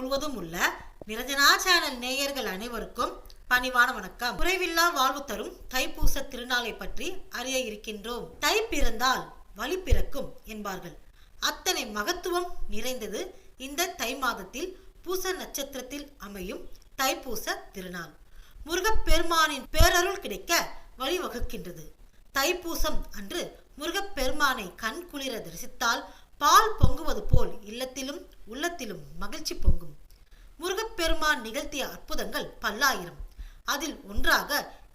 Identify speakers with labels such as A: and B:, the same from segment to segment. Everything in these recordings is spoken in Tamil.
A: முழுவதும் உள்ள நிரஞ்சனா சேனல் நேயர்கள் அனைவருக்கும் பணிவான வணக்கம். குறைவில்லா வாழ்வு தரும் தைப்பூச திருநாளை பற்றி அறிய இருக்கின்றோம். தை பிறந்தால் வழி பிறக்கும் என்பார்கள். அத்தனை மகத்துவம் நிறைந்தது இந்த தை மாதத்தில் பூச நட்சத்திரத்தில் அமையும் தைப்பூச திருநாள். முருகப்பெருமானின் பேரருள் கிடைக்க வழிவகுக்கின்றது. தைப்பூசம் அன்று முருகப்பெருமானை கண் குளிர தரிசித்தால் பால் பொங்குவது போல் இல்லத்திலும் உள்ளத்திலும் மகிழ்ச்சி பொங்கும். முருகப்பெருமான் நிகழ்த்திய அற்புதங்கள் பல்லாயிரம். அதில் ஒன்றாக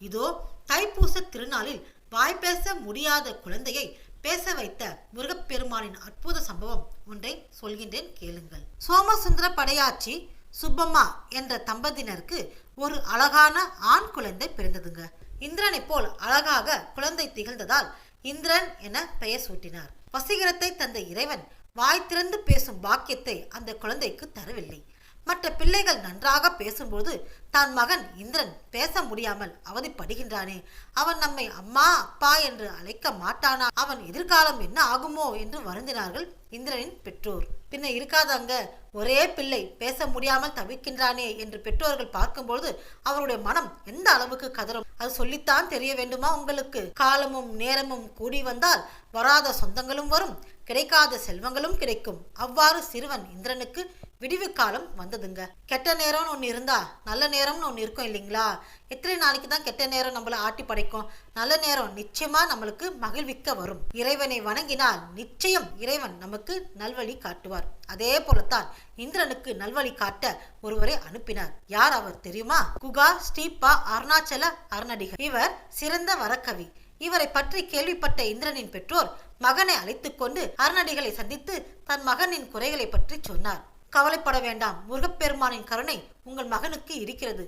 A: இதோ தைப்பூச திருநாளில் வாய்ப்பேச முடியாத குழந்தையை பேச வைத்த முருகப்பெருமானின் அற்புத சம்பவம் ஒன்றை சொல்கின்றேன் கேளுங்கள். சோமசுந்தர படையாச்சி சுப்பம்மா என்ற தம்பதியினருக்கு ஒரு அழகான ஆண் குழந்தை பிறந்ததுங்க. இந்திரனை போல் அழகாக குழந்தை திகழ்ந்ததால் இந்திரன் என பெயர் சூட்டினார். வசீகரத்தை தந்த இறைவன் வாய் திறந்து பேசும் பாக்கியத்தை அந்த குழந்தைக்கு தரவில்லை. மற்ற பிள்ளைகள் நன்றாக பேசும்போது தான் மகன் இந்திரன் பேச முடியாமல் அவதிப்படுகின்றானே. அவன் நம்மை அம்மா அப்பா என்று அழைக்க மாட்டானா? அவன் எதிர்காலம் என்ன ஆகுமோ என்று வருந்தினார்கள் இந்திரனின் பெற்றோர். பின்ன இருக்காதங்க ஒரே பிள்ளை பேச முடியாமல் தவிக்கின்றானே என்று பெற்றோர்கள் பார்க்கும்போது அவருடைய மனம் எந்த அளவுக்கு கதறும்? அது சொல்லித்தான் தெரிய வேண்டுமா உங்களுக்கு? காலமும் நேரமும் கூடி வந்தால் வராத சொந்தங்களும் வரும் கிடைக்காத செல்வங்களும் கிடைக்கும். அவ்வாறு சிறுவன் இந்திரனுக்கு விடிவு காலம் வந்ததுங்க. கெட்ட நேரம்னு ஒன்று இருந்தா நல்ல நேரம்னு ஒன்று இருக்கும் இல்லைங்களா? எத்தனை நாளைக்கு தான் கெட்ட நேரம் நம்மளை ஆட்டி படைக்கும்? நல்ல நேரம் நிச்சயமா நம்மளுக்கு மகிழ்விக்க வரும். இறைவனை வணங்கினால் நிச்சயம் இறைவன் நமக்கு நல்வழி காட்டுவார். அதே போலத்தான் இந்திரனுக்கு நல்வழி காட்ட ஒருவரை அனுப்பினார். யார் அவர் தெரியுமா? குகா ஸ்ரீபா அருணாச்சல அருணடிகர் இவர் சிறந்த வரக்கவி. இவரை பற்றி கேள்விப்பட்ட இந்திரனின் பெற்றோர் மகனை அழைத்துக்கொண்டு கொண்டு அருணடிகளை சந்தித்து தன் மகனின் குறைகளை பற்றி சொன்னார். கவலைப்பட வேண்டாம். முருகப்பெருமானின் கருணை உங்கள் மகனுக்கு இருக்கிறது.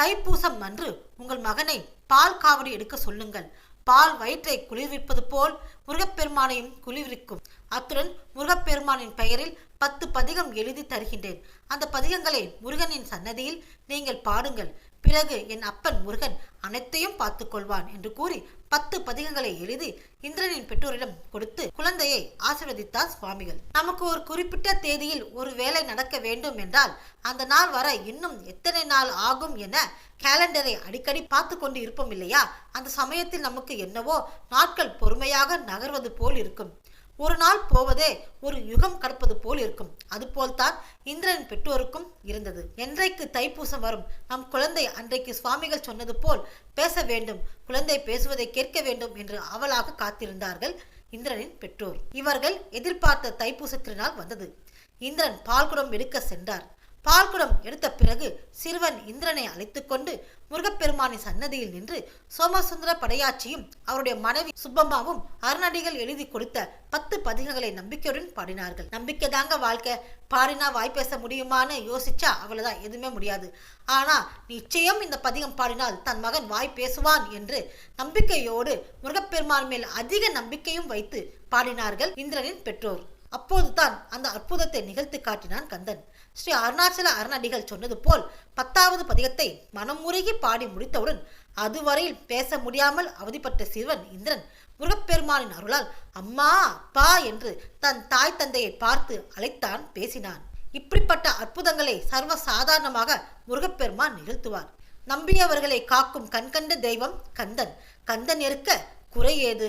A: தைப்பூசம் அன்று உங்கள் மகனை பால் காவடி எடுக்க சொல்லுங்கள். பால் வயிற்றை குளிர்விப்பது போல் முருகப்பெருமானையும் குளிர்விக்கும். அத்துடன் முருகப்பெருமானின் பெயரில் பத்து பதிகம் எழுதி தருகின்றேன். அந்த பதிகங்களை முருகனின் சன்னதியில் நீங்கள் பாடுங்கள். பிறகு என் அப்பன் முருகன் அனைத்தையும் பார்த்துக் கொள்வான் என்று கூறி பத்து பதிகங்களை எழுதி இந்திரனின் பெற்றோரிடம் கொடுத்து குழந்தையை ஆசீர்வதித்தார் சுவாமிகள். நமக்கு ஒரு குறிப்பிட்ட தேதியில் ஒரு வேலை நடக்க வேண்டும் என்றால் அந்த நாள் வர இன்னும் எத்தனை நாள் ஆகும் என கேலண்டரை அடிக்கடி பார்த்து கொண்டு இருப்போம் இல்லையா? அந்த சமயத்தில் நமக்கு என்னவோ நாட்கள் பொறுமையாக நகர்வது போல் இருக்கும். ஒரு நாள் போவதே ஒரு யுகம் கடப்பது போல் இருக்கும். அதுபோல்தான் இந்திரன் பெற்றோருக்கும் இருந்தது. என்றைக்கு தைப்பூசம் வரும்? நம் குழந்தை அன்றைக்கு சுவாமிகள் சொன்னது போல் பேச வேண்டும். குழந்தை பேசுவதை கேட்க வேண்டும் என்று அவளாக காத்திருந்தார்கள் இந்திரனின் பெற்றோர். இவர்கள் எதிர்பார்த்த தைப்பூச திருநாள் வந்தது. இந்திரன் பால்குடம் எடுக்க சென்றார். பால்குடம் எடுத்த பிறகு சிறுவன் இந்திரனை அழைத்து கொண்டு முருகப்பெருமானின் சன்னதியில் நின்று சோமசுந்தர படையாச்சியும் அவருடைய மனைவி சுப்பம்மாவும் அருணடிகள் எழுதி கொடுத்த பத்து பதிகங்களை நம்பிக்கையுடன் பாடினார்கள். நம்பிக்கை தாங்க வாழ்க்கை. பாடினா வாய் பேச முடியுமான்னு யோசிச்சா அவ்வளவுதான் எதுவுமே முடியாது. ஆனா நிச்சயம் இந்த பதிகம் பாடினால் தன் மகன் வாய் பேசுவான் என்று நம்பிக்கையோடு முருகப்பெருமான் மேல் அதிக நம்பிக்கையும் வைத்து பாடினார்கள் இந்திரனின் பெற்றோர். அப்போதுதான் அந்த அற்புதத்தை நிகழ்த்தி காட்டினான் கந்தன். ஸ்ரீ அருணாச்சல அருணடிகள் சொன்னது போல் பத்தாவது பதிகத்தை மனமுருகி பாடி முடித்தவுடன் அதுவரையில் பேச முடியாமல் அவதிப்பட்ட சிறுவன் இந்திரன் முருகப்பெருமானின் அருளால் அம்மா அப்பா என்று தன் தாய் தந்தையை பார்த்து அழைத்தான் பேசினான். இப்படிப்பட்ட அற்புதங்களை சர்வ சாதாரணமாக முருகப்பெருமான் நிகழ்த்துவார். நம்பியவர்களை காக்கும் கண்கண்ட தெய்வம் கந்தன். கந்தன் இருக்க குறை ஏது?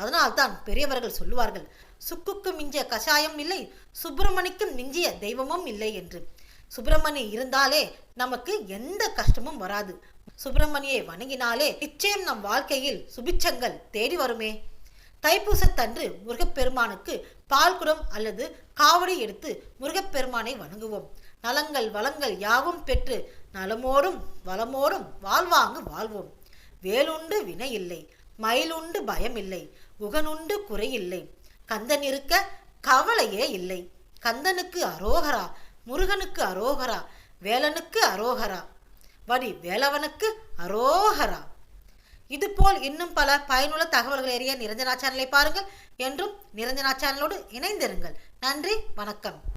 A: அதனால்தான் பெரியவர்கள் சொல்லுவார்கள் சுக்குக்கு மிஞ்சிய கஷாயம் இல்லை சுப்பிரமணிக்கும் மிஞ்சிய தெய்வமும் இல்லை என்று. சுப்பிரமணி இருந்தாலே நமக்கு எந்த கஷ்டமும் வராது. சுப்பிரமணியை வணங்கினாலே நிச்சயம் நம் வாழ்க்கையில் சுபிச்சங்கள் தேடி வருமே. தைப்பூசத்தன்று முருகப்பெருமானுக்கு பால்குடம் அல்லது காவடி எடுத்து முருகப்பெருமானை வணங்குவோம். நலங்கள் வளங்கள் யாவும் பெற்று நலமோடும் வளமோடும் வாழ்வாங்கு வாழ்வோம். வேலுண்டு வினை இல்லை மயிலுண்டு பயம் இல்லை உகனுண்டு குறையில்லை. கந்தன் இருக்க கவலையே இல்லை. கந்தனுக்கு அரோகரா முருகனுக்கு அரோகரா வேலனுக்கு அரோகரா வடி வேலவனுக்கு அரோகரா. இதுபோல் இன்னும் பல பயனுள்ள தகவல்கள் எறிய நிரஞ்சனா சேனலை பாருங்கள். என்றும் நிரஞ்சனா சேனலோடு இணைந்திருங்கள். நன்றி வணக்கம்.